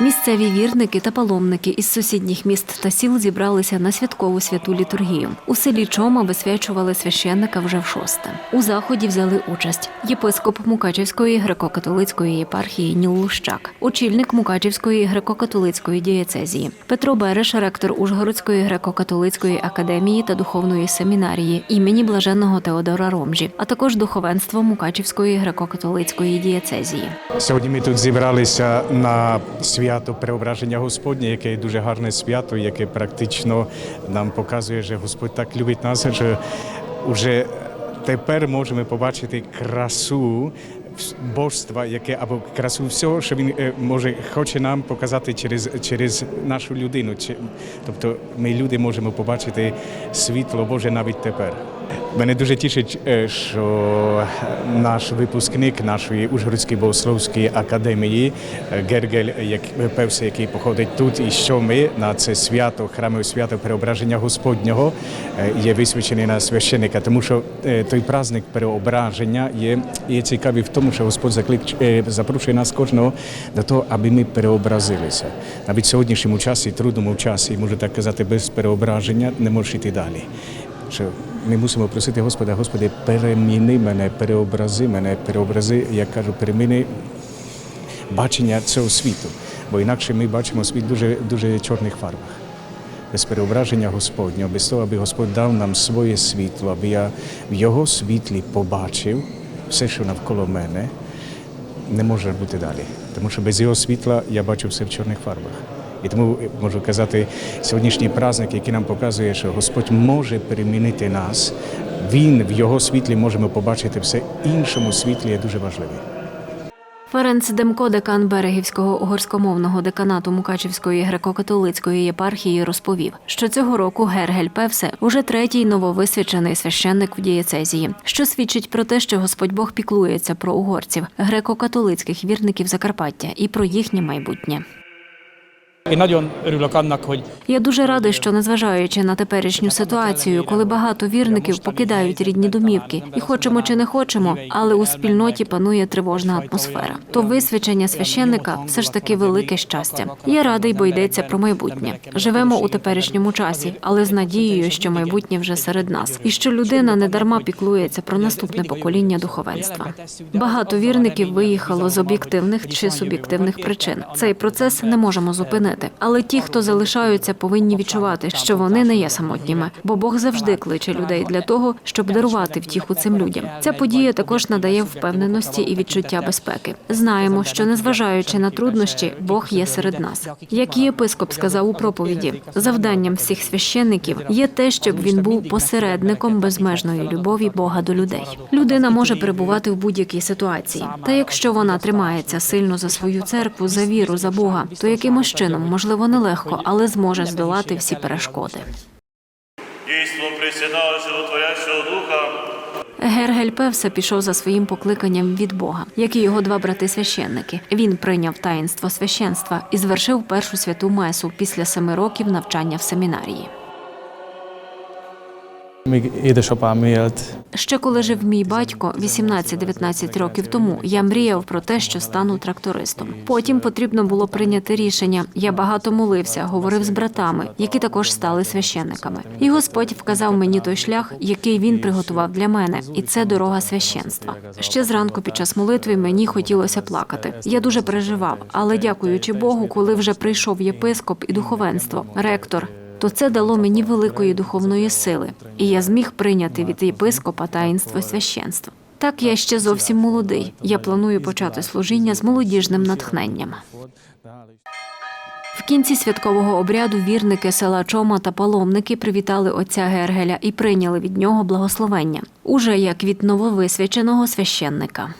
Місцеві вірники та паломники із сусідніх міст та сіл зібралися на святкову святу літургію. У селі Чома висвячували священника вже в шосте. У заході взяли участь єпископ Мукачівської греко-католицької єпархії Ніл Лущак, очільник Мукачівської греко-католицької дієцезії, Петро Береш, ректор Ужгородської греко-католицької академії та духовної семінарії імені блаженного Теодора Ромжі, а також духовенство Мукачівської греко-католицької дієцезії. Сьогодні ми тут зібралися на свято Преображення Господнє, яке дуже гарне свято, яке практично нам показує, що Господь так любить нас, що вже тепер можемо побачити красу божства, яке або красу всього, що він е, може хоче нам показати через, через нашу людину. Тобто ми люди можемо побачити світло Боже навіть тепер. Мене дуже тішить, е, що наш випускник нашої Ужгородської богословської академії е, Гергель, як певся, який походить тут, і що ми на це свято, храмове свято Преображення Господнього е, є висвячений на священика, тому що той праздник переображення є, є цікавий в тому, що Господь заклик запрошує нас кожного до того, аби ми переобразилися. Навіть в сьогоднішньому часі, трудному часі, можу так казати, без переображення не можеш йти далі що ми мусимо просити Господа, Господи, переміни мене, переобрази мене, переобрази, як кажу, переміни бачення цього світу. Бо інакше ми бачимо світ дуже, дуже чорних фарбах. Без переображення Господнього, без того, аби Господь дав нам своє світло, аби я в Його світлі побачив все, що навколо мене, не може бути далі. Тому що без його світла я бачу все в чорних фарбах. І тому можу казати, сьогоднішній праздник, який нам показує, що Господь може перемінити нас, Він в його світлі можемо побачити все іншому світлі є дуже важливий. Ференц Демко, декан Берегівського угорськомовного деканату Мукачівської греко-католицької єпархії, розповів, що цього року Гергель Певсе уже третій нововисвячений священник в дієцезії, що свідчить про те, що Господь Бог піклується про угорців, греко-католицьких вірників Закарпаття і про їхнє майбутнє. Én nagyon örülök annak, Я дуже радий, що незважаючи на теперішню ситуацію, коли багато вірників покидають рідні домівки, і хочемо чи не хочемо, але у спільноті панує тривожна атмосфера. То висвячення священника все ж таки велике щастя. Я радий, бо йдеться про майбутнє. Живемо у теперішньому часі, але з надією, що майбутнє вже серед нас, і що людина не дарма піклується про наступне покоління духовенства. Багато вірників виїхало з об'єктивних чи суб'єктивних причин. Цей процес не можемо зупинити. Але ті, хто залишаються, повинні відчувати, що вони не є самотніми, бо Бог завжди кличе людей для того, щоб дарувати втіху цим людям. Ця подія також надає впевненості і відчуття безпеки. Знаємо, що незважаючи на труднощі, Бог є серед нас. Як і єпископ сказав у проповіді, завданням всіх священників є те, щоб він був посередником безмежної любові Бога до людей. Людина може перебувати в будь-якій ситуації. Та якщо вона тримається сильно за свою церкву, за віру, за Бога, то якимось чином, можливо, нелегко, але зможе здолати всі перешкоди. Дійство присідає животворящого духа, Гергель Певса пішов за своїм покликанням від Бога, як і його два брати-священники. Він прийняв таїнство священства і звершив першу святу месу після семи років навчання в семінарії. Még édesapám élt, Ще коли жив мій батько 18-19 років тому, я мріяв про те, що стану трактористом. Потім потрібно було прийняти рішення. Я багато молився, говорив з братами, які також стали священниками. І Господь вказав мені той шлях, який він приготував для мене, і це дорога священства. Ще зранку під час молитви мені хотілося плакати. Я дуже переживав, але дякуючи Богу, коли вже прийшов єпископ і духовенство, ректор. То це дало мені великої духовної сили, і я зміг прийняти від єпископа таїнство священства. Так я ще зовсім молодий. Я планую почати служіння з молодіжним натхненням. В кінці святкового обряду вірники села Чома та паломники привітали отця Гергеля і прийняли від нього благословення, уже як від нововисвяченого священника.